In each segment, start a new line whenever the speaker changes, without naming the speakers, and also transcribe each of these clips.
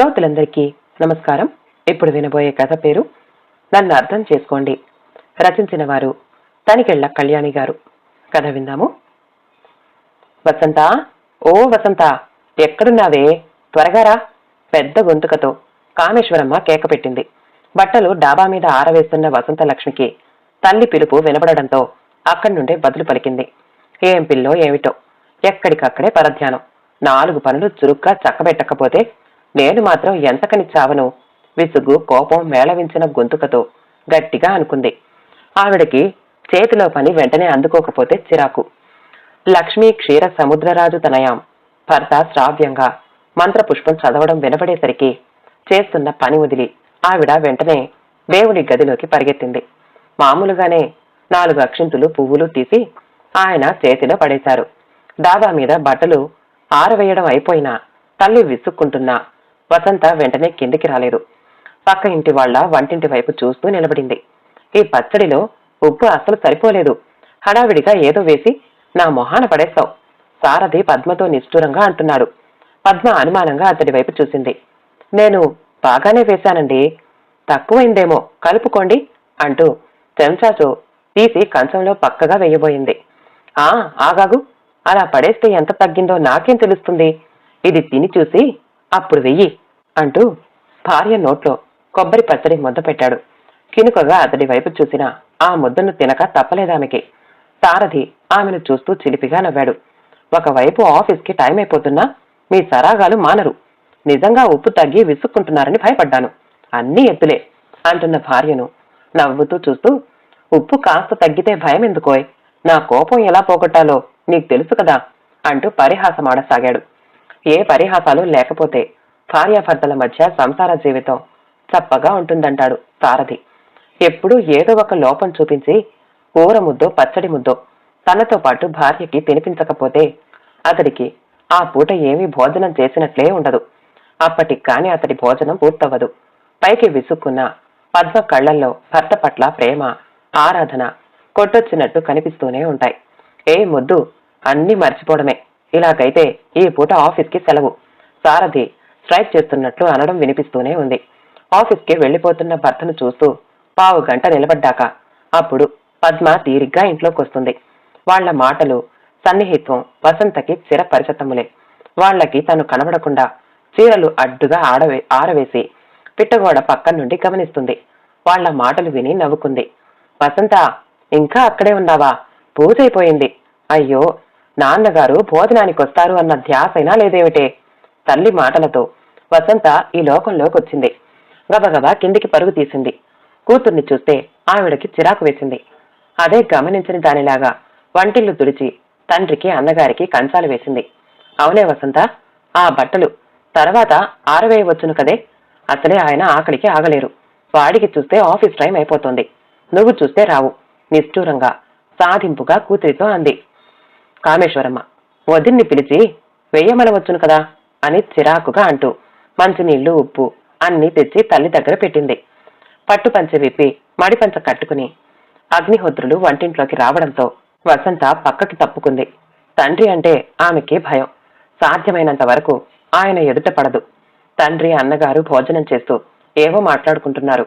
శ్రోతలందరికీ నమస్కారం. ఇప్పుడు వినబోయే కథ పేరు నన్ను అర్థం చేసుకోండి. రచించిన వారు తనికెళ్ళ కళ్యాణి గారు. కథ విందాము. వసంత ఓ వసంత ఎక్కడున్నావే? త్వరగా రా. పెద్ద గొంతుకతో కామేశ్వరమ్మ కేక పెట్టింది. బట్టలు డాబా మీద ఆరవేస్తున్న వసంత లక్ష్మికి తల్లి పిలుపు వినపడడంతో అక్కడి నుండే బదులు పలికింది. ఏం పిల్లో ఏమిటో? ఎక్కడికక్కడే పరధ్యానం. నాలుగు పనులు చురుగ్గా చక్కబెట్టకపోతే నేను మాత్రం ఎంతకని చావను? విసుగు కోపం మేళవించిన గొంతుకతో గట్టిగా అనుకుంది. ఆవిడకి చేతిలో పని వెంటనే అందుకోకపోతే చిరాకు. లక్ష్మీ క్షీర సముద్రరాజు తనయాం. భర్త శ్రావ్యంగా మంత్రపుష్పం చదవడం వినపడేసరికి చేస్తున్న పని వదిలి ఆవిడ వెంటనే దేవుడి గదిలోకి పరిగెత్తింది. మామూలుగానే నాలుగు అక్షింతులు పువ్వులు తీసి ఆయన చేతిలో పడేశారు. దాదా మీద బట్టలు ఆరవేయడం అయిపోయినా తల్లి విసుక్కుంటున్నా వసంత వెంటనే కిందికి రాలేదు. పక్క ఇంటి వాళ్ళ వంటింటి వైపు చూస్తూ నిలబడింది. ఈ పచ్చడిలో ఉప్పు అస్సలు సరిపోలేదు. హడావిడిగా ఏదో వేసి నా మొహాన పడేస్తావు సారథి పద్మతో నిష్ఠూరంగా అంటున్నాడు. పద్మ అనుమానంగా అతడి వైపు చూసింది. నేను బాగానే వేశానండి. తక్కువైందేమో కలుపుకోండి అంటూ చెంచాతో తీసి కంచంలో పక్కగా వేయబోయింది. ఆ ఆగాగు. అలా పడేస్తే ఎంత తగ్గిందో నాకేం తెలుస్తుంది. ఇది తిని చూసి అప్పుడు వెయ్యి. అంటూ భార్య నోట్లో కొబ్బరి పచ్చడి ముద్ద పెట్టాడు. కినుకగా అతడి వైపు చూసిన ఆ ముద్దను తినక తప్పలేదామెకి. సారథి ఆమెను చూస్తూ చిలిపిగా నవ్వాడు. ఒకవైపు ఆఫీస్కి టైం అయిపోతున్నా మీ సరాగాలు మానరు. నిజంగా ఉప్పు తగ్గి విసుక్కుంటున్నారని భయపడ్డాను. అన్నీ ఎత్తులే అంటున్న భార్యను నవ్వుతూ చూస్తూ ఉప్పు కాస్త తగ్గితే భయం ఎందుకోయ్ నా కోపం ఎలా పోగొట్టాలో నీకు తెలుసు కదా అంటూ పరిహాసమాడసాగాడు. ఏ పరిహాసాలు లేకపోతే భార్యాభర్తల మధ్య సంసార జీవితం చప్పగా ఉంటుందంటాడు సారథి. ఎప్పుడూ ఏదో ఒక లోపం చూపించి ఊర ముద్దో పచ్చడి ముద్దో తనతో పాటు భార్యకి తినిపించకపోతే అతడికి ఆ పూట ఏమీ భోజనం చేసినట్లే ఉండదు. అప్పటికి కాని అతడి భోజనం పూర్తవ్వదు. పైకి విసుక్కున్న పద్మ కళ్ళల్లో భర్త పట్ల ప్రేమ ఆరాధన కొట్టొచ్చినట్టు కనిపిస్తూనే ఉంటాయి. ఏ ముద్దు అన్నీ మర్చిపోవడమే. ఇలాగైతే ఈ పూట ఆఫీస్కి సెలవు. సారథి స్ట్రైక్ చేస్తున్నట్లు అనడం వినిపిస్తూనే ఉంది. ఆఫీస్కి వెళ్ళిపోతున్న భర్తను చూస్తూ పావు గంట నిలబడ్డాక అప్పుడు పద్మ తీరిగ్గా ఇంట్లోకి వస్తుంది వాళ్ళ మాటలు సన్నిహిత్వం వసంతకి చిరపరిచితములే వాళ్ళకి తను కనబడకుండా చీరలు అడ్డుగా ఆడవే ఆరవేసి పిట్టగోడ పక్కన నుండి గమనిస్తుంది. వాళ్ళ మాటలు విని నవ్వుకుంది. వసంత ఇంకా అక్కడే ఉన్నావా? పూజ అయిపోయింది. అయ్యో నాన్నగారు భోజనానికి వస్తారు అన్న ధ్యాసైనా లేదేమిటే? తల్లి మాటలతో వసంత ఈ లోకంలోకి వచ్చింది. గబగబా కిందికి పరుగు తీసింది. కూతుర్ని చూస్తే ఆవిడకి చిరాకు వేసింది. అదే గమనించిన దానిలాగా వంటిల్లు తుడిచి తండ్రికి అన్నగారికి కంచాలు వేసింది. అవునే వసంత ఆ బట్టలు తర్వాత ఆరవేయవచ్చును కదే? అసలే ఆయన ఆకలికి ఆగలేరు. వాడికి చూస్తే ఆఫీస్ టైం అయిపోతుంది. నువ్వు చూస్తే రావు. నిష్ఠూరంగా సాధింపుగా కూతురితో అంది. కామేశ్వరమ్మ వదిన్ని పిలిచి వెయ్యమనవచ్చును కదా? అని చిరాకుగా అంటూ మంచినీళ్ళు ఉప్పు అన్ని తెచ్చి తల్లి దగ్గర పెట్టింది. పట్టుపంచె విప్పి మడిపంచ కట్టుకుని అగ్నిహోత్రులు వంటింట్లోకి రావడంతో వసంత పక్కకి తప్పుకుంది. తండ్రి అంటే ఆమెకి భయం. సాధ్యమైనంత వరకు ఆయన ఎదుట పడదు. తండ్రి అన్నగారు భోజనం చేస్తూ ఏవో మాట్లాడుకుంటున్నారు.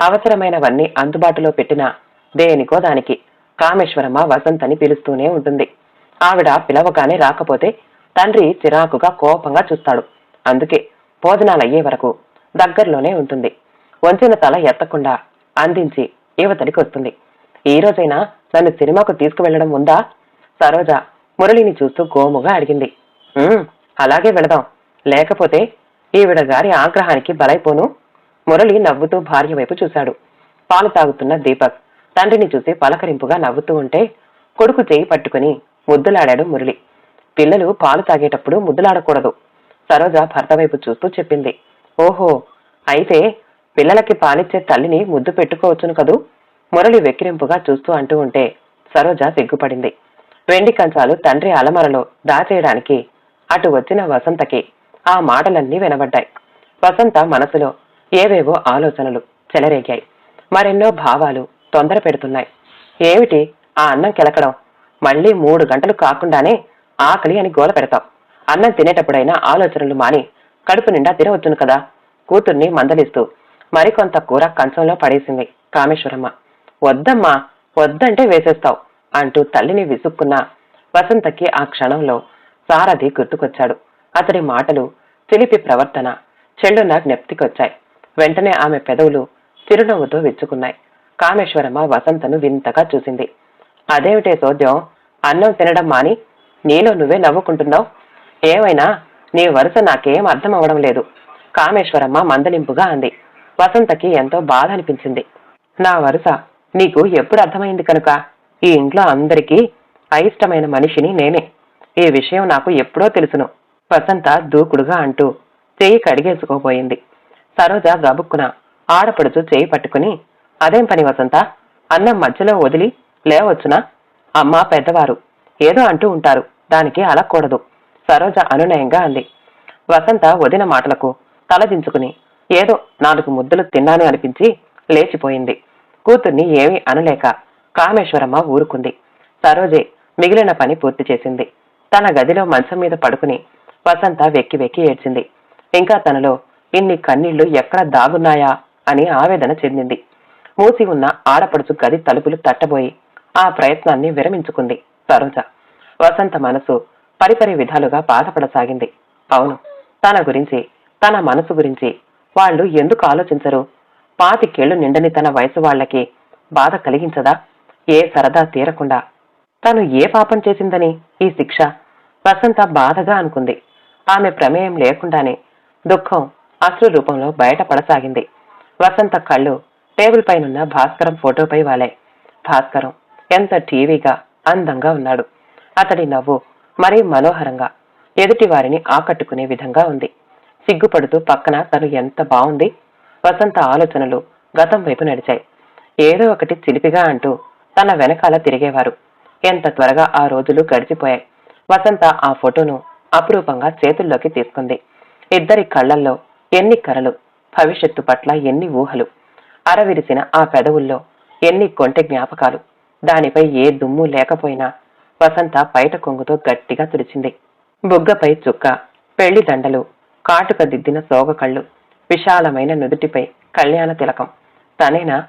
అవసరమైనవన్నీ అందుబాటులో పెట్టినా దేనికో దానికి. కామేశ్వరమ్మ వసంతని పిలుస్తూనే ఉంటుంది. ఆవిడ పిలవగానే రాకపోతే తండ్రి చిరాకుగా కోపంగా చూస్తాడు. అందుకే భోజనాలు అయ్యే వరకు దగ్గరలోనే ఉంటుంది. వంచిన తల ఎత్తకుండా అందించి యువతడికి వస్తుంది. ఈ రోజైనా నన్ను సినిమాకు తీసుకువెళ్ళడం ఉందా? సరోజ మురళిని చూస్తూ గోముగా అడిగింది. అలాగే వెళదాం. లేకపోతే ఈవిడ గారి ఆగ్రహానికి బలైపోను. మురళి నవ్వుతూ భార్య వైపు చూశాడు. పాలు తాగుతున్న దీపక్ తండ్రిని చూసి పలకరింపుగా నవ్వుతూ ఉంటే కొడుకు చేయి పట్టుకుని ముద్దులాడాడు మురళి. పిల్లలు పాలు తాగేటప్పుడు ముద్దులాడకూడదు. సరోజ భర్త వైపు చూస్తూ చెప్పింది. ఓహో అయితే పిల్లలకి పాలిచ్చే తల్లిని ముద్దు పెట్టుకోవచ్చును కదూ? మురళి వెక్కిరింపుగా చూస్తూ అంటూ ఉంటే సరోజ సిగ్గుపడింది. వెండి కంచాలు తండ్రి అలమరలో దాచేయడానికి అటు వచ్చిన వసంతకి ఆ మాటలన్నీ వినబడ్డాయి. వసంత మనసులో ఏవేవో ఆలోచనలు చెలరేగాయి. మరెన్నో భావాలు తొందర పెడుతున్నాయి ఏమిటి ఆ అన్నం కెలకడం? మళ్ళీ మూడు గంటలు కాకుండానే ఆకలి అని గోల పెడతాం. అన్నం తినేటప్పుడైనా ఆలోచనలు మాని కడుపు నిండా తినవచ్చును కదా. కూతుర్ని మందలిస్తూ మరికొంత కూర కంచంలో పడేసింది కామేశ్వరమ్మ. వద్దమ్మా వద్దంటే వేసేస్తావు అంటూ తల్లిని విసుక్కున్న వసంతకి ఆ క్షణంలో సారథి గుర్తుకొచ్చాడు. అతడి మాటలు చిలిపి ప్రవర్తన చెల్లున జ్ఞప్తికొచ్చాయి. వెంటనే ఆమె పెదవులు చిరునవ్వుతో విచ్చుకున్నాయి. కామేశ్వరమ్మ వసంతను వింతగా చూసింది. అదేమిటే సోద్యం? అన్నం తినడం మాని నీలో నువ్వే నవ్వుకుంటున్నావు? ఏమైనా? నీ వరుస నాకేం అర్థం అవడం లేదు. కామేశ్వరమ్మ మందలింపుగా అంది. వసంతకి ఎంతో బాధ అనిపించింది నా వరుస నీకు ఎప్పుడు అర్థమైంది కనుక? ఈ ఇంట్లో అందరికీ అయిష్టమైన మనిషిని నేనే. ఈ విషయం నాకు ఎప్పుడో తెలుసును. వసంత దూకుడుగా అంటూ చేయి కడిగేసుకోబోయింది. సరోజ గబుక్కున ఆడపడుచు చేయి పట్టుకుని అదేం పని వసంత? అన్నం మధ్యలో వదిలి లేవచ్చునా? అమ్మ పెద్దవారు ఏదో అంటూ ఉంటారు. దానికి అలక్కూడదు. సరోజ అనునయంగా అంది. వసంత వదిన మాటలకు తలదించుకుని ఏదో నాలుగు ముద్దలు తిన్నాను అనిపించి లేచిపోయింది. కూతుర్ని ఏమీ అనలేక కామేశ్వరమ్మ ఊరుకుంది. సరోజే మిగిలిన పని పూర్తి చేసింది. తన గదిలో మంచం మీద పడుకుని వసంత వెక్కి వెక్కి ఏడ్చింది. ఇంకా తనలో ఇన్ని కన్నీళ్ళు ఎక్కడ దాగున్నాయా అని ఆవేదన చెందింది. మూసి ఉన్న ఆడపడుచు గది తలుపులు తట్టబోయి ఆ ప్రయత్నాన్ని విరమించుకుంది. సరోజ వసంత మనసు పరిపరి విధాలుగా బాధపడసాగింది. అవును తన గురించి తన మనసు గురించి వాళ్ళు ఎందుకు ఆలోచించరు? పాతికేళ్ళు నిండని తన వయసు వాళ్ళకి బాధ కలిగించదా? ఏ సరదా తీరకుండా. తను ఏ పాపం చేసిందని ఈ శిక్ష? వసంత బాధగా అనుకుంది. ఆమె ప్రమేయం లేకుండానే దుఃఖం అశ్రు రూపంలో బయటపడసాగింది. వసంత కళ్ళు టేబుల్ పైనున్న భాస్కరం ఫోటోపై వాలాయి. భాస్కరం ఎంత టీవీగా అందంగా ఉన్నాడు. అతడి నవ్వు మరీ మనోహరంగా ఎదుటి వారిని ఆకట్టుకునే విధంగా ఉంది. సిగ్గుపడుతూ పక్కన తను ఎంత బాగుంది వసంత ఆలోచనలు గతం వైపు నడిచాయి. ఏదో ఒకటి చిలిపిగా అంటూ తన వెనకాల తిరిగేవారు. ఎంత త్వరగా ఆ రోజులు గడిచిపోయాయి. వసంత ఆ ఫోటోను అపురూపంగా చేతుల్లోకి తీసుకుంది. ఇద్దరి కళ్ళల్లో ఎన్ని కరలు భవిష్యత్తు పట్ల ఎన్ని ఊహలు అరవిరిసిన ఆ పెదవుల్లో ఎన్ని కొంటె జ్ఞాపకాలు. దానిపై ఏ దుమ్ము లేకపోయినా వసంత పైట కొంగుతో గట్టిగా తుడిచింది. బుగ్గపై చుక్క పెళ్ళి దండలు కాటుక దిద్దిన సోగ కళ్ళు విశాలమైన నుదుటిపై కళ్యాణ తిలకం. తనేనా?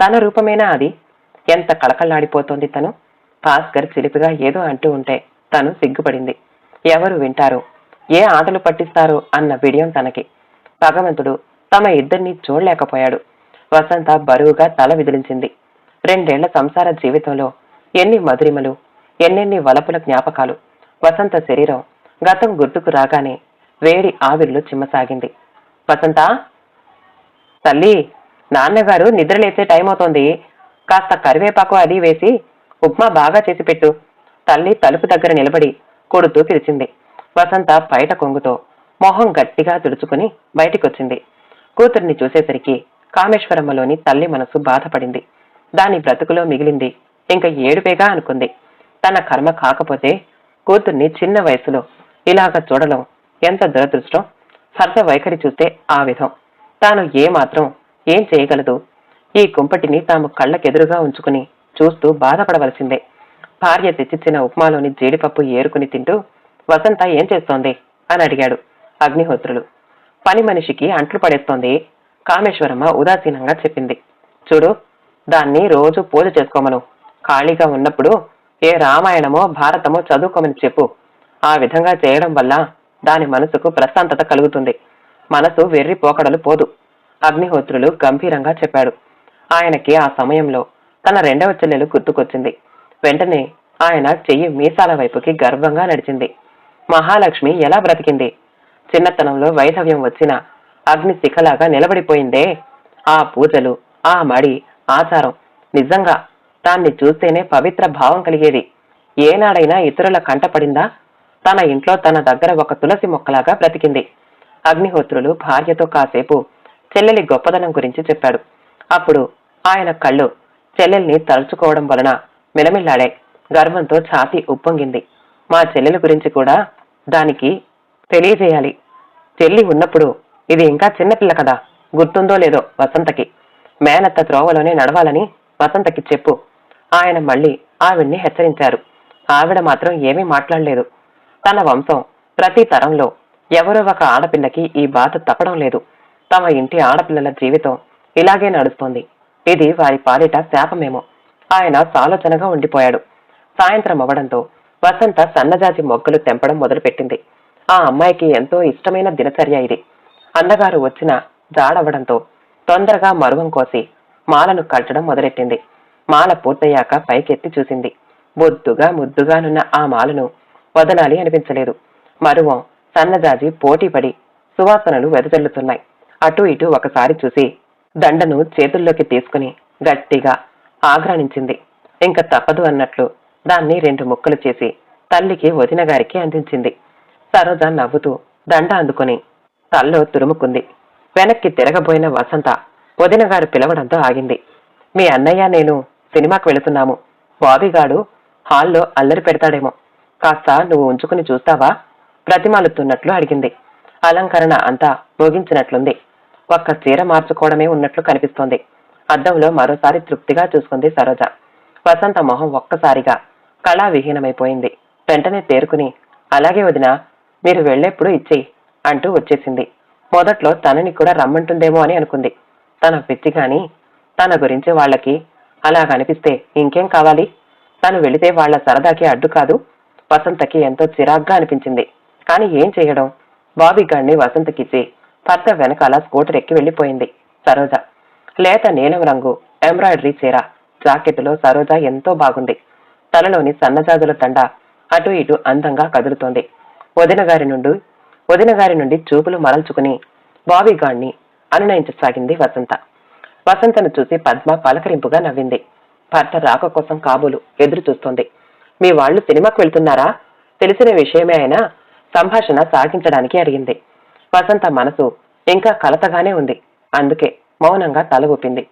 తన రూపమేనా అది? ఎంత కళకళలాడిపోతోంది తను? భాస్కర్ చిలిపిగా ఏదో అంటూ ఉంటే తను సిగ్గుపడింది. ఎవరు వింటారు? ఏ ఆటలు పట్టిస్తారు అన్న విడియం తనకి. భగవంతుడు తమ ఇద్దరిని చూడలేకపోయాడు. వసంత బరువుగా తల విదిలించింది. రెండేళ్ళ సంసార జీవితంలో ఎన్ని మధురిమలు ఎన్నెన్ని వలపుల జ్ఞాపకాలు. వసంత శరీరం గతం గుర్తుకు రాగానే వేడి ఆవిర్లు చిమ్మసాగింది. వసంత? తల్లి నాన్నగారు నిద్రలేసే టైం అవుతోంది కాస్త కరివేపాకు అది వేసి ఉప్మా బాగా చేసి పెట్టు. తల్లి తలుపు దగ్గర నిలబడి కొడుతూ పిలిచింది. వసంత బయట కొంగుతో మొహం గట్టిగా తుడుచుకుని బయటికొచ్చింది. కూతుర్ని చూసేసరికి కామేశ్వరమ్మలోని తల్లి మనసు బాధపడింది. దాని బ్రతుకులో మిగిలింది. ఇంకా ఏడుపేగా అనుకుంది. తన కర్మ కాకపోతే కూతుర్ని చిన్న వయసులో ఇలాగ చూడడం ఎంత దురదృష్టం? సరస వైఖరి చూస్తే ఆ విధం. తాను ఏ మాత్రం ఏం చేయగలదు? ఈ కుంపటిని తాము కళ్ళకెదురుగా ఉంచుకుని చూస్తూ బాధపడవలసిందే. భార్య తెచ్చిచ్చిన ఉప్మాలోని జీడిపప్పు ఏరుకుని తింటూ వసంత ఏం చేస్తోంది? అని అడిగాడు అగ్నిహోత్రులు. పని మనిషికి అంట్లు పడేస్తోంది కామేశ్వరమ్మ ఉదాసీనంగా చెప్పింది. చూడు దాన్ని రోజు పూజ చేసుకోమను. ఖాళీగా ఉన్నప్పుడు ఏ రామాయణమో భారతమో చదువుకోమని చెప్పు. ఆ విధంగా చేయడం వల్ల దాని మనసుకు ప్రశాంతత కలుగుతుంది. మనసు వెర్రి పోకడలు పోదు. అగ్నిహోత్రులు గంభీరంగా చెప్పాడు. ఆయనకి ఆ సమయంలో తన రెండవ చెల్లెలు గుర్తుకొచ్చింది. వెంటనే ఆయన చెయ్యి మీసాల వైపుకి గర్వంగా నడిచింది. మహాలక్ష్మి ఎలా బ్రతికింది? చిన్నతనంలో వైధవ్యం వచ్చిన అగ్ని శిఖలాగా నిలబడిపోయిందే. ఆ పూజలు ఆ మడి ఆచారం. నిజంగా దాన్ని చూస్తేనే పవిత్ర భావం కలిగేది. ఏనాడైనా ఇతరుల కంటపడిందా తన ఇంట్లో తన దగ్గర ఒక తులసి మొక్కలాగా బ్రతికింది. అగ్నిహోత్రులు భార్యతో కాసేపు చెల్లెలి గొప్పదనం గురించి చెప్పాడు. అప్పుడు ఆయన కళ్ళు చెల్లెల్ని తలుచుకోవడం వలన మిలమిల్లాడే గర్వంతో ఛాతీ ఉప్పొంగింది. మా చెల్లెల గురించి కూడా దానికి తెలియజేయాలి. చెల్లి ఉన్నప్పుడు ఇది ఇంకా చిన్నపిల్ల కదా? గుర్తుందో లేదో వసంతకి. మేనత్త త్రోవలోనే నడవాలని వసంతకి చెప్పు ఆయన మళ్ళీ ఆవిడ్ని హెచ్చరించారు. ఆవిడ మాత్రం ఏమీ మాట్లాడలేదు. తన వంశం ప్రతి తరంలో ఎవరో ఒక ఆడపిల్లకి ఈ బాధ తప్పడం లేదు. తమ ఇంటి ఆడపిల్లల జీవితం ఇలాగే నడుస్తోంది. ఇది వారి పాలిట శాపమేమో. ఆయన సాలోచనగా ఉండిపోయాడు. సాయంత్రం అవ్వడంతో వసంత సన్నజాజి మొగ్గలు తెంపడం మొదలుపెట్టింది. ఆ అమ్మాయికి ఎంతో ఇష్టమైన దినచర్య ఇది. అన్నగారు వచ్చిన జాడవడంతో తొందరగా మరువం కోసి మాలను కట్టడం మొదలెట్టింది. మాల పూర్తయ్యాక పైకెత్తి చూసింది. బొద్దుగా ముద్దుగానున్న ఆ మాలను వదలాలి అనిపించలేదు. మరువం సన్నజాజి పోటీపడి సువాసనలు వెదజల్లుతున్నాయి. అటు ఇటు ఒకసారి చూసి దండను చేతుల్లోకి తీసుకుని గట్టిగా ఆగ్రానించింది ఇంక తప్పదు అన్నట్లు దాన్ని రెండు ముక్కలు చేసి తల్లికి వదిన గారికి అందించింది. సరోజ నవ్వుతూ దండ అందుకొని తల్లో తురుముకుంది. వెనక్కి తిరగబోయిన వసంత వదిన గారు పిలవడంతో ఆగింది. మీ అన్నయ్య నేను సినిమాకి వెళుతున్నాము. బాబీగాడు హాల్లో అల్లరి పెడతాడేమో. కాస్త నువ్వు ఉంచుకుని చూస్తావా? ప్రతిమాలుతున్నట్లు అడిగింది. అలంకరణ అంతా ముగించినట్లుంది ఒక్క చీర మార్చుకోవడమే ఉన్నట్లు కనిపిస్తోంది. అద్దంలో మరోసారి తృప్తిగా చూసుకుంది సరోజ. వసంత మొహం ఒక్కసారిగా కళావిహీనమైపోయింది. వెంటనే తేరుకుని అలాగే వదినా మీరు వెళ్ళేప్పుడు ఇచ్చేయి అంటూ వచ్చేసింది. మొదట్లో తనని కూడా రమ్మంటుందేమో అని అనుకుంది. తన పిచ్చి గాని తన గురించి వాళ్ళకి అలా కనిపిస్తే ఇంకేం కావాలి? తను వెళితే వాళ్ళ సరదాకి అడ్డు కాదు. వసంతకి ఎంతో చిరాగ్గా అనిపించింది. కానీ ఏం చేయడం? బాబీ గాడిని వసంతకిచ్చి భర్త వెనకాల స్కూటర్ ఎక్కి వెళ్ళిపోయింది సరోజ లేత నీలం రంగు ఎంబ్రాయిడరీ చీర జాకెట్లో సరోజ ఎంతో బాగుంది. తలలోని సన్నజాజుల తండ అటు ఇటు అందంగా కదులుతోంది. వదిన గారి నుండి వదిన గారి నుండి చూపులు మరల్చుకుని బావిగాణ్ణి అనునయించసాగింది వసంత. వసంతను చూసి పద్మ పలకరింపుగా నవ్వింది. భర్త రాక కోసం కాబోలు ఎదురు చూస్తోంది. మీ వాళ్ళు సినిమాకు వెళ్తున్నారా? తెలిసిన విషయమే అయినా సంభాషణ సాగించడానికి అడిగింది. వసంత మనసు ఇంకా కలతగానే ఉంది. అందుకే మౌనంగా తల ఊపింది.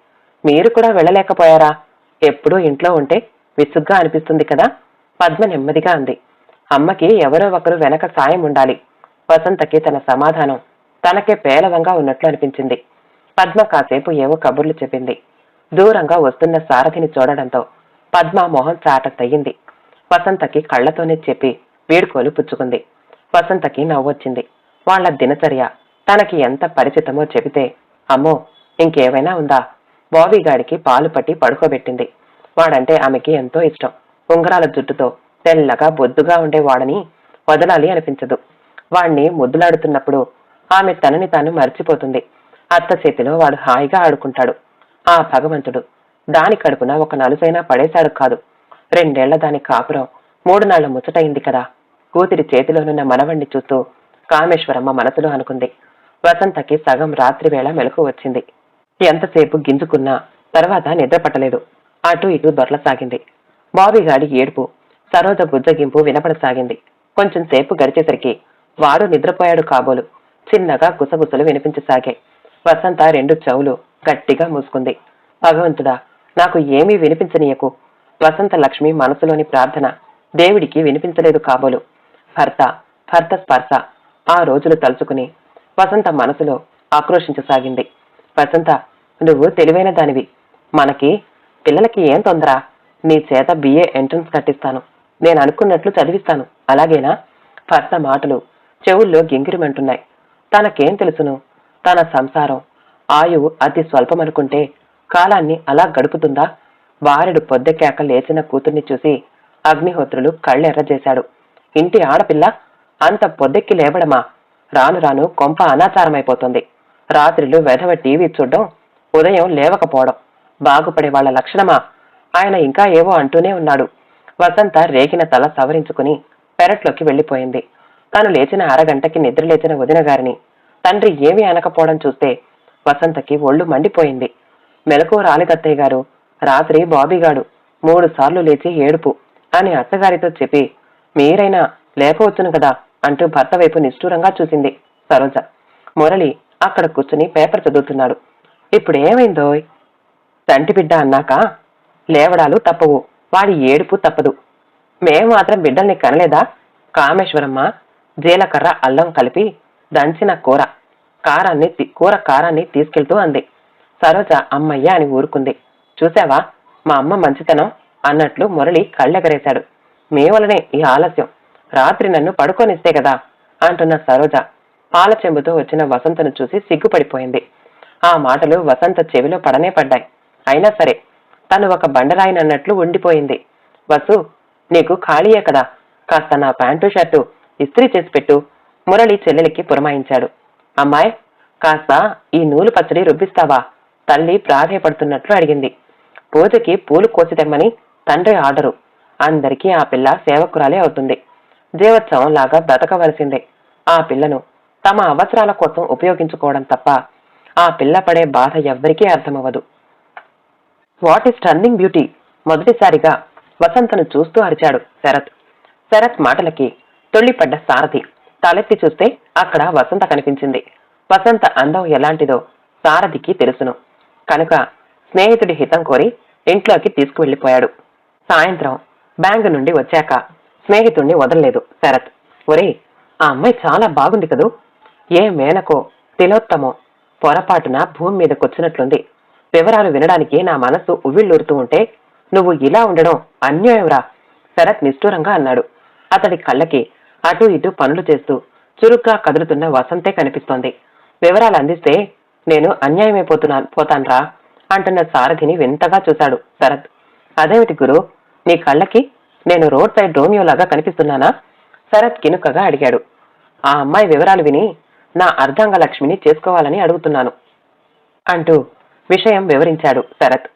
మీరు కూడా వెళ్ళలేకపోయారా? ఎప్పుడూ ఇంట్లో ఉంటే విసుగ్గా అనిపిస్తుంది కదా? పద్మ నెమ్మదిగా అంది. అమ్మకి ఎవరో ఒకరు వెనక సాయం ఉండాలి. వసంతకి తన సమాధానం తనకే పేలవంగా ఉన్నట్లు అనిపించింది. పద్మ కాసేపు ఏవో కబుర్లు చెప్పింది. దూరంగా వస్తున్న సారథిని చూడడంతో పద్మ మొహం చాటతయ్యింది. వసంతకి కళ్ళతోనే చెప్పి వీడుకోలు పుచ్చుకుంది. వసంతకి నవ్వొచ్చింది. వాళ్ళ దినచర్య తనకి ఎంత పరిచితమో చెబితే అమ్మో ఇంకేమైనా ఉందా? బాబీ గాడికి పాలు పట్టి పడుకోబెట్టింది. వాడంటే ఆమెకి ఎంతో ఇష్టం. ఉంగరాల జుట్టుతో తెల్లగా బొద్దుగా ఉండేవాడని వదలాలి అనిపించదు. వాణ్ణి ముద్దులాడుతున్నప్పుడు ఆమె తనని తాను మర్చిపోతుంది. అత్త చేతిలో వాడు హాయిగా ఆడుకుంటాడు. ఆ భగవంతుడు దాని కడుపున ఒక నలుసైనా పడేశాడు కాదు. రెండేళ్ళ దాని కాపురం మూడు నాళ్ళ ముచ్చటయింది కదా. కూతురి చేతిలోనున్న మనవణ్ణి చూస్తూ కామేశ్వరమ్మ మనసులో అనుకుంది. వసంతకి సగం రాత్రి వేళ మెలకు వచ్చింది. ఎంతసేపు గింజుకున్నా తర్వాత నిద్ర పట్టలేదు అటు ఇటు దొరలసాగింది బాబీగాడి ఏడుపు సరోజ బుజ్జగింపు వినపడసాగింది. కొంచెం సేపు గడిచేసరికి వాడు నిద్రపోయాడు కాబోలు. చిన్నగా గుసగుసలు వినిపించసాగాయి. వసంత రెండు చెవులు గట్టిగా మూసుకుంది. భగవంతుడా నాకు ఏమీ వినిపించనీయకు. వసంత లక్ష్మి మనసులోని ప్రార్థన దేవుడికి వినిపించలేదు కాబోలు. భర్త భర్త స్పర్శ ఆ రోజులు తలుచుకుని వసంత మనసులో ఆక్రోషించసాగింది వసంత నువ్వు తెలివైన దానివి. మనకి పిల్లలకి ఏం తొందర? నీ చేత బిఏ ఎంట్రన్స్ కట్టిస్తాను. నేను అనుకున్నట్లు చదివిస్తాను. అలాగేనా? భర్త మాటలు చెవుల్లో గింగిరిమంటున్నాయి. తనకేం తెలుసును? తన సంసారం. ఆయువు అతి స్వల్పమనుకుంటే కాలాన్ని అలా గడుపుతుందా? వారెడు పొద్దెక్కాక లేచిన కూతుర్ని చూసి అగ్నిహోత్రులు కళ్ళెర్రజేశాడు. ఇంటి ఆడపిల్ల అంత పొద్దెక్కి లేవడమా? రాను రాను కొంప అనాచారమైపోతుంది. రాత్రిళ్ళు వెధవ టీవీ చూడడం ఉదయం లేవకపోవడం. బాగుపడే వాళ్ళ లక్షణమా? ఆయన ఇంకా ఏవో అంటూనే ఉన్నాడు. వసంత రేగిన తల సవరించుకుని పెరట్లోకి వెళ్ళిపోయింది. తాను లేచిన అరగంటకి నిద్ర లేచిన వదిన గారిని. తండ్రి ఏమీ అనకపోవడం చూస్తే వసంతకి ఒళ్ళు మండిపోయింది. మెలకు రాలిదత్తయ్య గారు రాత్రి బాబీగాడు మూడు సార్లు లేచి ఏడుపు అని అత్తగారితో చెప్పి మీరైనా లేపవచ్చును కదా అంటూ భర్త వైపు నిష్ఠూరంగా చూసింది సరోజ. మురళి అక్కడ కూర్చుని పేపర్ చదువుతున్నాడు. ఇప్పుడు ఏమైందోయ్ తంటి బిడ్డ అన్నాక లేవడాలు తప్పవు వాడి ఏడుపు తప్పదు. మేము మాత్రం బిడ్డల్ని కనలేదా? కామేశ్వరమ్మ జీలకర్ర అల్లం కలిపి దంచిన కూర కారాన్ని కూర కారాన్ని తీసుకెళ్తూ అంది. సరోజ అమ్మయ్య అని ఊరుకుంది. చూసావా మా అమ్మ మంచితనం అన్నట్లు మురళి కళ్ళెగరేశాడు. మీ వలనే ఈ ఆలస్యం. రాత్రి నన్ను పడుకోనిస్తే కదా? అంటున్న సరోజ పాల చెంబుతో వచ్చిన వసంతను చూసి సిగ్గుపడిపోయింది. ఆ మాటలు వసంత చెవిలో పడనే పడ్డాయి. అయినా సరే తను ఒక బండరాయినన్నట్లు ఉండిపోయింది. వసు నీకు ఖాళీయే కదా? కాస్త నా ప్యాంటు షర్టు ఇస్త్రీ చేసి పెట్టు. మురళి చెల్లెలికి పురమాయించాడు. అమ్మాయి కాస్త ఈ నూలు పచ్చడి రుబ్బిస్తావా? తల్లి ప్రాధేయపడుతున్నట్లు అడిగింది. పూజకి పూలు కోసి తెమ్మని తండ్రి ఆర్డరు. అందరికీ ఆ పిల్ల సేవకురాలే అవుతుంది. జీవోత్సవం లాగా బ్రతకవలసిందే. ఆ పిల్లను తమ అవసరాల కోసం ఉపయోగించుకోవడం తప్ప ఆ పిల్ల పడే బాధ ఎవ్వరికీ అర్థమవ్వదు. What is turning beauty? మొదటిసారిగా వసంతను చూస్తూ అరిచాడు శరత్. శరత్ మాటలకి తొల్లిపడ్డ సారథి. తలెత్తి చూస్తే అక్కడ వసంత కనిపించింది. వసంత అందం ఎలాంటిదో సారథికి తెలుసును. కనుక స్నేహితుడి హితం కోరి ఇంట్లోకి తీసుకువెళ్ళిపోయాడు సాయంత్రం బ్యాంకు నుండి వచ్చాక స్నేహితుణ్ణి వదలలేదు శరత్. ఒరే ఆ అమ్మాయి చాలా బాగుంది కదూ. ఏ మేనకో తిలోత్తమో పొరపాటున భూమి మీదకొచ్చినట్లుంది వివరాలు వినడానికి నా మనస్సు ఉవ్విళ్ళూరుతూ ఉంటే నువ్వు ఇలా ఉండడం అన్యాయంరా శరత్ నిష్ఠూరంగా అన్నాడు. అతడి కళ్ళకి అటు ఇటు పనులు చేస్తూ చురుగ్గా కదులుతున్న వసంతే కనిపిస్తోంది. వివరాలు అందిస్తే నేను అన్యాయమైపోతున్నాను పోతాన్రా అంటున్న సారథిని వింతగా చూశాడు శరత్. అదేమిటి గురు? నీ కళ్ళకి నేను రోడ్ సైడ్ రోమియోలాగా కనిపిస్తున్నానా? శరత్ కినుకగా అడిగాడు. ఆ అమ్మాయి వివరాలు విని నా అర్ధాంగ లక్ష్మిని చేసుకోవాలని అడుగుతున్నాను అంటూ విషయం వివరించాడు శరత్.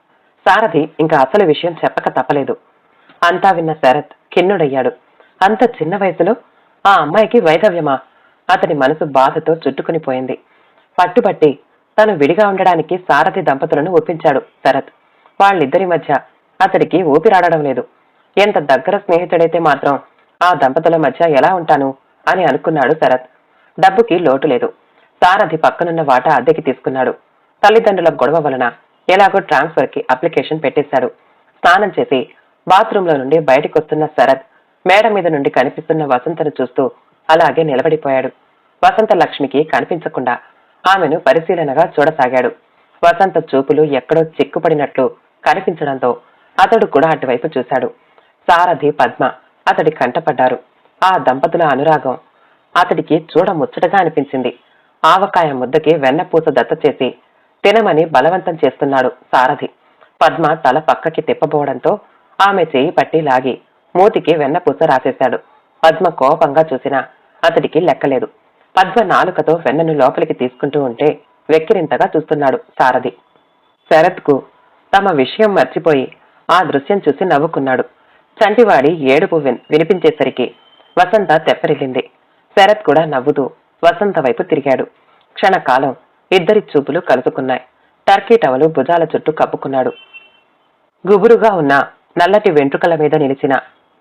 సారథి ఇంకా అసలు విషయం చెప్పక తప్పలేదు. అంతా విన్న శరత్ కిన్నుడయ్యాడు అంత చిన్న వయసులో ఆ అమ్మాయికి వైధవ్యమా అతని మనసు బాధతో చుట్టుకుని పోయింది. పట్టుబట్టి తను విడిగా ఉండడానికి సారథి దంపతులను ఒప్పించాడు శరత్. వాళ్ళిద్దరి మధ్య అతడికి ఊపిరాడడం లేదు. ఎంత దగ్గర స్నేహితుడైతే మాత్రం ఆ దంపతుల మధ్య ఎలా ఉంటాను అని అనుకున్నాడు శరత్. డబ్బుకి లోటు లేదు. సారథి పక్కనున్న వాటా అద్దెకి తీసుకున్నాడు. తల్లిదండ్రుల గొడవ వలన ఎలాగో ట్రాన్స్ఫర్కి అప్లికేషన్ పెట్టేశాడు. స్నానం చేసి బాత్రూంలో నుండి బయటకొస్తున్న వస్తున్న శరత్ మేడ మీద నుండి కనిపిస్తున్న వసంతను చూస్తూ అలాగే నిలబడిపోయాడు. వసంత లక్ష్మికి కనిపించకుండా ఆమెను పరిశీలనగా చూడసాగాడు. వసంత చూపులు ఎక్కడో చిక్కుపడినట్లు కనిపించడంతో అతడు కూడా అటువైపు చూశాడు. సారథి పద్మ అతడి కంటపడ్డారు. ఆ దంపతుల అనురాగం అతడికి చూడ ముచ్చటగా అనిపించింది. ఆవకాయ ముద్దకి వెన్నపూస దత్త చేసి తినమని బలవంతం చేస్తున్నాడు సారథి. పద్మ తల పక్కకి తిప్పబోవడంతో ఆమె చేయి పట్టి లాగి మూతికి వెన్నపూస రాసేశాడు. పద్మ కోపంగా చూసినా అతడికి లెక్కలేదు. పద్మ నాలుకతో వెన్నను లోపలికి తీసుకుంటూ ఉంటే వెక్కిరింతగా చూస్తున్నాడు సారథి. శరత్కు తమ విషయం మర్చిపోయి ఆ దృశ్యం చూసి నవ్వుకున్నాడు. చంటివాడి ఏడుపు విన్- వినిపించేసరికి వసంత తెప్పరిల్లింది. శరత్ కూడా నవ్వుతూ వసంత వైపు తిరిగాడు. క్షణకాలం ఇద్దరి చూపులు కలుసుకున్నాయి. టర్కీ టవలు భుజాల చుట్టూ కప్పుకున్నాడు. గుబురుగా ఉన్న నల్లటి వెంట్రుకల మీద నిలిచిన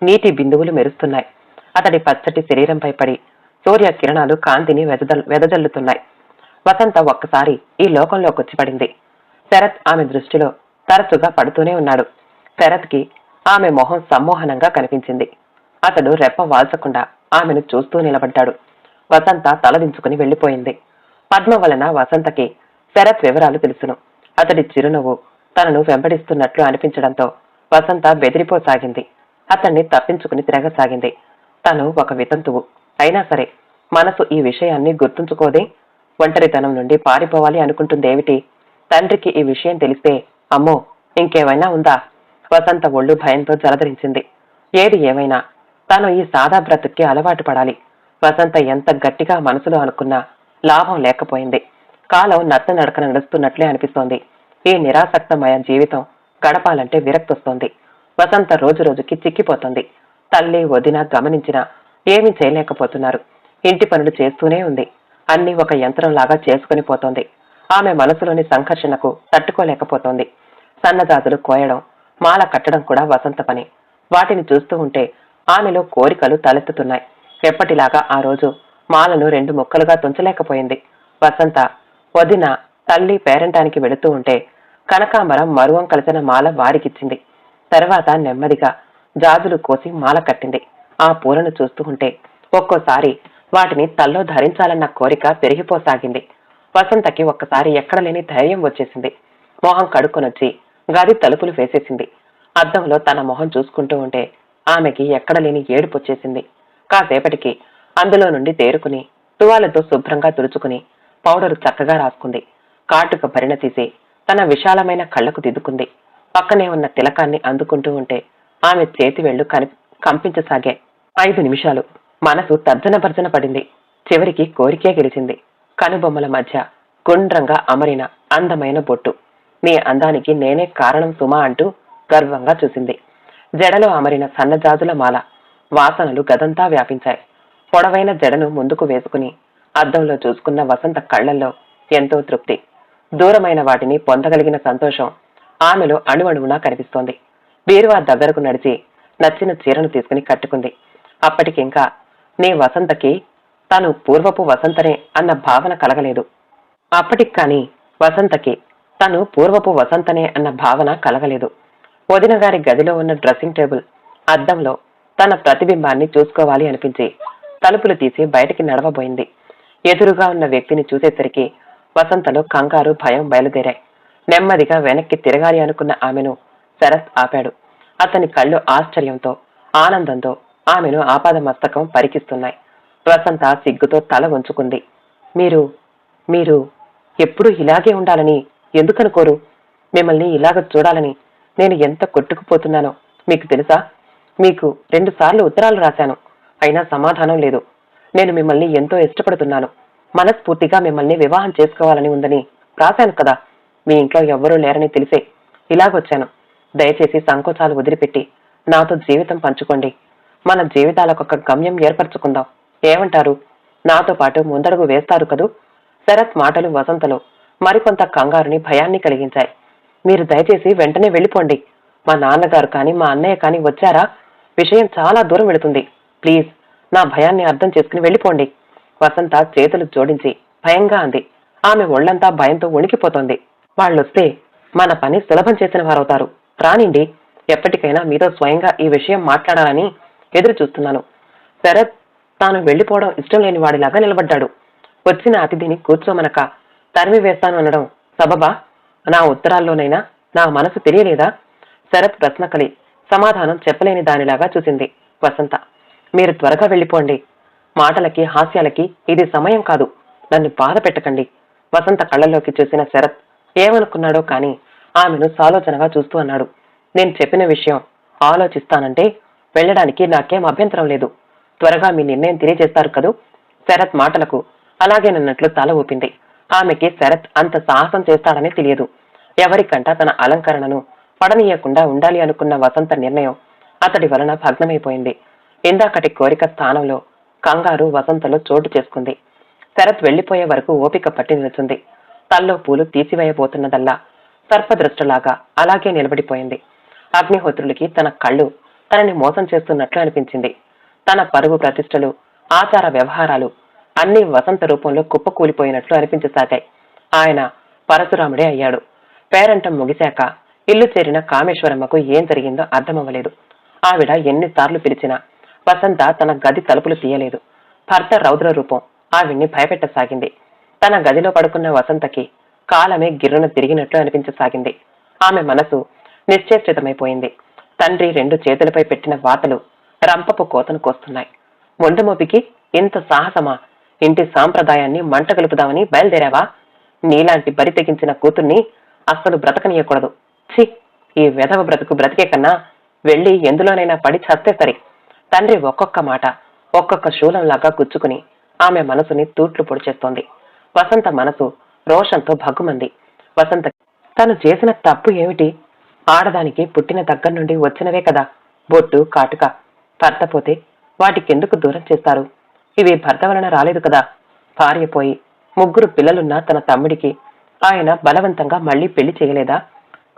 నీటి బిందువులు మెరుస్తున్నాయి. అతడి పచ్చటి శరీరంపై పడి సూర్య కిరణాలు కాంతిని వెదజల్ వెదజల్లుతున్నాయి. వసంత ఒక్కసారి ఈ లోకంలోకి వచ్చి పడింది. శరత్ ఆమె దృష్టిలో తరచుగా పడుతూనే ఉన్నాడు. శరత్కి ఆమె మొహం సమ్మోహనంగా కనిపించింది. అతడు రెప్ప వాల్చకుండా ఆమెను చూస్తూ నిలబడ్డాడు. వసంత తలదించుకుని వెళ్ళిపోయింది పద్మ వలన వసంతకి శరత్ వివరాలు తెలుసును. అతడి చిరునవ్వు తనను వెంబడిస్తున్నట్లు అనిపించడంతో వసంత బెదిరిపోసాగింది. అతన్ని తప్పించుకుని తిరగసాగింది. తను ఒక వితంతువు. అయినా సరే మనసు ఈ విషయాన్ని గుర్తుంచుకోదే ఒంటరితనం నుండి పారిపోవాలి అనుకుంటుందేమిటి? తండ్రికి ఈ విషయం తెలిస్తే అమ్మో ఇంకేమైనా ఉందా? వసంత ఒళ్ళు భయంతో జలధరించింది. ఏది ఏమైనా తను ఈ సాదా బ్రతుక్కి అలవాటు పడాలి. వసంత ఎంత గట్టిగా మనసులో అనుకున్నా లాభం లేకపోయింది. కాలం నత్త నడకన నడుస్తున్నట్లే అనిపిస్తోంది. ఈ నిరాసక్తమయ జీవితం గడపాలంటే విరక్తొస్తోంది. వసంత రోజు రోజుకి చిక్కిపోతుంది. తల్లి వదిన గమనించినా ఏమీ చేయలేకపోతున్నారు. ఇంటి పనులు చేస్తూనే ఉంది. అన్ని ఒక యంత్రంలాగా చేసుకుని పోతోంది. ఆమె మనసులోని సంఘర్షణకు తట్టుకోలేకపోతోంది. సన్నజాజులు కోయడం మాల కట్టడం కూడా వసంత పని. వాటిని చూస్తూ ఉంటే ఆమెలో కోరికలు తలెత్తుతున్నాయి. ఎప్పటిలాగా ఆ రోజు మాలను రెండు ముక్కలుగా తుంచలేకపోయింది. వసంత వదిన తల్లి పేరంటానికి వెళుతూ ఉంటే కనకాంబరం మరువం కలిసిన మాల వారికిచ్చింది. తర్వాత నెమ్మదిగా జాజులు కోసి మాల కట్టింది. ఆ పూలను చూస్తూ ఉంటే ఒక్కోసారి వాటిని తల్లో ధరించాలన్న కోరిక పెరిగిపోసాగింది. వసంతకి ఒక్కసారి ఎక్కడ లేని ధైర్యం వచ్చేసింది. మొహం కడుక్కొనొచ్చి గది తలుపులు వేసేసింది. అద్దంలో తన మొహం చూసుకుంటూ ఉంటే ఆమెకి ఎక్కడ లేని ఏడుపు వచ్చేసింది. కాసేపటికి అందులో నుండి తేరుకుని తువాలతో శుభ్రంగా తుడుచుకుని పౌడరు చక్కగా రాసుకుంది. కాటుక పరిణతీసి తన విశాలమైన కళ్ళకు దిద్దుకుంది. పక్కనే ఉన్న తిలకాన్ని అందుకుంటూ ఉంటే ఆమె చేతి వెళ్ళు కని కంపించసాగాయి. ఐదు నిమిషాలు మనసు తర్జన భర్జన పడింది. చివరికి కోరికే గెలిచింది. కనుబొమ్మల మధ్య గుండ్రంగా అమరిన అందమైన బొట్టు. నీ అందానికి నేనే కారణం సుమా అంటూ గర్వంగా చూసింది. జడలో అమరిన సన్నజాజుల మాల వాసనలు గదంతా వ్యాపించాయి. పొడవైన జడను ముందుకు వేసుకుని అద్దంలో చూసుకున్న వసంత కళ్ళల్లో ఎంతో తృప్తి. దూరమైన వాటిని పొందగలిగిన సంతోషం ఆమెలో అణువణువునా కనిపిస్తోంది. బీరువా దగ్గరకు నడిచి నచ్చిన చీరను తీసుకుని కట్టుకుంది. అప్పటికింకా నీ వసంతకి తాను పూర్వపు వసంతనే అన్న భావన కలగలేదు. అప్పటికి కాని వసంతకి తను పూర్వపు వసంతనే అన్న భావన కలగలేదు. వదిన గారి గదిలో ఉన్న డ్రెస్సింగ్ టేబుల్ అద్దంలో తన ప్రతిబింబాన్ని చూసుకోవాలి అనిపించి తలుపులు తీసి బయటికి నడవబోయింది. ఎదురుగా ఉన్న వ్యక్తిని చూసేసరికి వసంతలో కంగారు భయం బయలుదేరాయి. నెమ్మదిగా వెనక్కి తిరగాలి అనుకున్న ఆమెను శరత్ ఆపాడు. అతని కళ్ళు ఆశ్చర్యంతో ఆనందంతో ఆమెను ఆపాద మస్తకం పరికిస్తున్నాయి. వసంత సిగ్గుతో తల వంచుకుంది. మీరు మీరు ఎప్పుడూ ఇలాగే ఉండాలని ఎందుకనుకోరు? మిమ్మల్ని ఇలాగ చూడాలని నేను ఎంత కొట్టుకుపోతున్నానో మీకు తెలుసా? మీకు రెండుసార్లు ఉత్తరాలు రాశాను. అయినా సమాధానం లేదు. నేను మిమ్మల్ని ఎంతో ఇష్టపడుతున్నాను. మనస్ఫూర్తిగా మిమ్మల్ని వివాహం చేసుకోవాలని ఉందని రాశాను కదా. మీ ఇంట్లో ఎవ్వరూ లేరని తెలిసే ఇలాగొచ్చాను. దయచేసి సంకోచాలు వదిలిపెట్టి నాతో జీవితం పంచుకోండి. మన జీవితాలకు ఒక గమ్యం ఏర్పరచుకుందాం. ఏమంటారు? నాతో పాటు ముందడుగు వేస్తారు కదూ? శరత్ మాటలు వసంతలో మరికొంత కంగారుని భయాన్ని కలిగించాయి. మీరు దయచేసి వెంటనే వెళ్ళిపోండి. మా నాన్నగారు కానీ మా అన్నయ్య కానీ వచ్చారా? విషయం చాలా దూరం వెళుతుంది. ప్లీజ్ నా భయాన్ని అర్థం చేసుకుని వెళ్ళిపోండి. వసంత చేతులు జోడించి భయంగా అంది. ఆమె ఒళ్ళంతా భయంతో వణికిపోతోంది. వాళ్ళొస్తే మన పని సులభం చేసిన వారవుతారు. రానిండి ఎప్పటికైనా మీతో స్వయంగా ఈ విషయం మాట్లాడాలని ఎదురు చూస్తున్నాను. శరత్ తాను వెళ్ళిపోవడం ఇష్టం లేని వాడిలాగా నిలబడ్డాడు. వచ్చిన అతిథిని కూర్చోమనక తరిమి వేస్తాను అనడం సబబా నా ఉత్తరాల్లోనైనా నా మనసు తెలియలేదా? శరత్ ప్రశ్నకలి సమాధానం చెప్పలేని దానిలాగా చూసింది. వసంత మీరు త్వరగా వెళ్ళిపోండి. మాటలకి హాస్యాలకి ఇది సమయం కాదు. నన్ను బాధ పెట్టకండి. వసంత కళ్ళల్లోకి చూసిన శరత్ ఏమనుకున్నాడో కానీ ఆమెను సాలోచనగా చూస్తూ అన్నాడు. నేను చెప్పిన విషయం ఆలోచిస్తానంటే వెళ్ళడానికి నాకేం అభ్యంతరం లేదు. త్వరగా మీ నిర్ణయం తెలియజేస్తారు కదూ? శరత్ మాటలకు అలాగేనన్నట్లు తల ఊపింది. ఆమెకి శరత్ అంత సాహసం చేస్తాడని తెలియదు. ఎవరికంట తన అలంకరణను పడనీయకుండా ఉండాలి అనుకున్న వసంత నిర్ణయం అతడి వలన భగ్నమైపోయింది. ఇందాకటి కోరిక స్థానంలో కంగారు వసంతలో చోటు చేసుకుంది. శరత్ వెళ్ళిపోయే వరకు ఓపిక పట్టి నిలుచుంది. తల్లో పూలు తీసివేయబోతున్నదల్లా సర్పదృష్టలాగా అలాగే నిలబడిపోయింది. అగ్నిహోత్రులకి తన కళ్ళు తనని మోసం చేస్తున్నట్లు అనిపించింది. తన పరువు ప్రతిష్టలు ఆచార వ్యవహారాలు అన్ని వసంత రూపంలో కుప్పకూలిపోయినట్లు అనిపించసాగాయి. ఆయన పరశురాముడే అయ్యాడు. పేరంటం ముగిశాక ఇల్లు చేరిన కామేశ్వరమ్మకు ఏం జరిగిందో అర్థమవ్వలేదు. ఆవిడ ఎన్నిసార్లు పిలిచినా వసంత తన గది తలుపులు తీయలేదు. భర్త రౌద్ర రూపం ఆవిడ్ని భయపెట్టసాగింది. తన గదిలో పడుకున్న వసంతకి కాలమే గిర్రున తిరిగినట్లు అనిపించసాగింది. ఆమె మనసు నిశ్చేష్టితమైపోయింది. తండ్రి రెండు చేతులపై పెట్టిన వాతలు రంపపు కోతను కోస్తున్నాయి. మొండమోపికి ఇంత సాహసమా? ఇంటి సాంప్రదాయాన్ని మంట కలుపుదామని బయలుదేరావా? నీలాంటి బరి తెగించిన కూతుర్ని అస్సలు బ్రతకనీయకూడదు. ఛీ! ఈ వెధవ బ్రతుకు బ్రతికే కన్నా వెళ్ళి ఎందులోనైనా పడి చస్తే సరి. తండ్రి ఒక్కొక్క మాట ఒక్కొక్క శూలంలాగా గుచ్చుకుని ఆమె మనసుని తూట్లు పొడిచేస్తోంది. వసంత మనసు రోషంతో భగ్గుమంది. వసంత తను చేసిన తప్పు ఏమిటి? ఆడదానికి పుట్టిన దగ్గర నుండి వచ్చినవే కదా. బొట్టు కాటుక. భర్త పోతే వాటికెందుకు దూరం చేస్తారు? ఇవి భర్త వలన రాలేదు కదా. భార్య పోయి ముగ్గురు పిల్లలున్న తన తమ్ముడికి ఆయన బలవంతంగా మళ్ళీ పెళ్ళి చేయలేదా?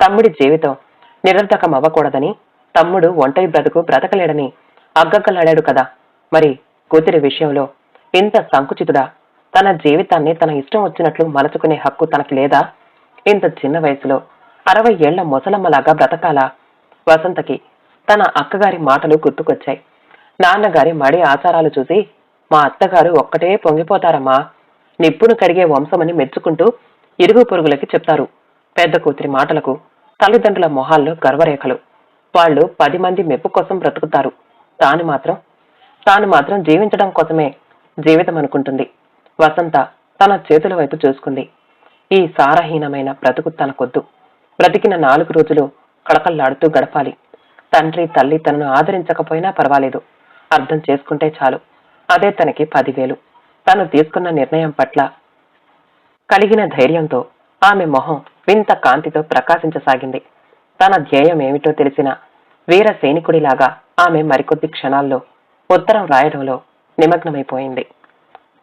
తమ్ముడి జీవితం నిరర్ధకం అవ్వకూడదని తమ్ముడు ఒంటరి బ్రతుకు బ్రతకలేడని అగ్గగ్గలాడాడు కదా. మరి కూతురి విషయంలో ఇంత సంకుచితుడా? తన జీవితాన్ని తన ఇష్టం వచ్చినట్లు మలుచుకునే హక్కు తనకి లేదా? ఇంత చిన్న వయసులో అరవై ఏళ్ళ ముసలమ్మలాగా బ్రతకాలా? వసంతకి తన అక్కగారి మాటలు గుర్తుకొచ్చాయి. నాన్నగారి మడి ఆచారాలు చూసి మా అత్తగారు ఒక్కటే పొంగిపోతారమ్మా. నిప్పును కడిగే వంశమని మెచ్చుకుంటూ ఇరుగు పొరుగులకి చెప్తారు. పెద్ద కూతురి మాటలకు తల్లిదండ్రుల మొహాల్లో గర్వరేఖలు. వాళ్ళు పది మంది మెప్పు కోసం బ్రతుకుతారు. తాను మాత్రం తాను మాత్రం జీవించడం కోసమే జీవితం అనుకుంటుంది వసంత తన చేతుల వైపు చూసుకుంది. ఈ సారహీనమైన బ్రతుకు తనకొద్దు. బ్రతికిన నాలుగు రోజులు కళకళ్ళాడుతూ గడపాలి. తండ్రి తల్లి తనను ఆదరించకపోయినా పర్వాలేదు. అర్థం చేసుకుంటే చాలు. అదే తనకి పదివేలు. తను తీసుకున్న నిర్ణయం పట్ల కలిగిన ధైర్యంతో ఆమె మొహం వింత కాంతితో ప్రకాశించసాగింది. తన ధ్యేయం ఏమిటో తెలిసిన వీర సైనికుడిలాగా ఆమె మరికొద్ది క్షణాల్లో ఉత్తరం రాయడంలో నిమగ్నమైపోయింది.